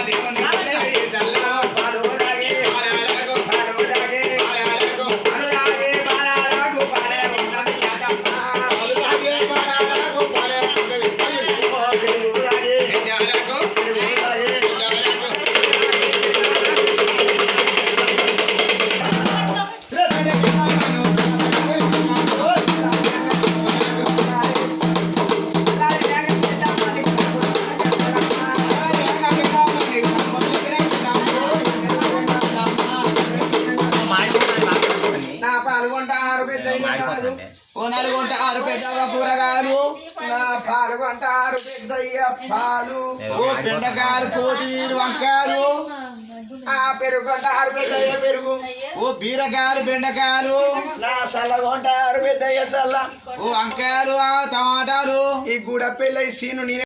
అది నలుగుంటారు పెద్దవ కూరగాయలు. నా పాల్గొంటారు పెద్దయ్య పాలు. ఓ బెండకాయలు కోతిమీరు వంకాయలు. ఆ పెరుగుంటారు పెద్దయ్య పెరుగు. ఓ బీరకాయలు బెండకాయలు. నా సల్లగొంటారు పెద్దయ్య సల్ల. ఓ వంకాయలు ఆ టమాటాలు. ఈ గూడ పిల్ల ఈ సీను నేనే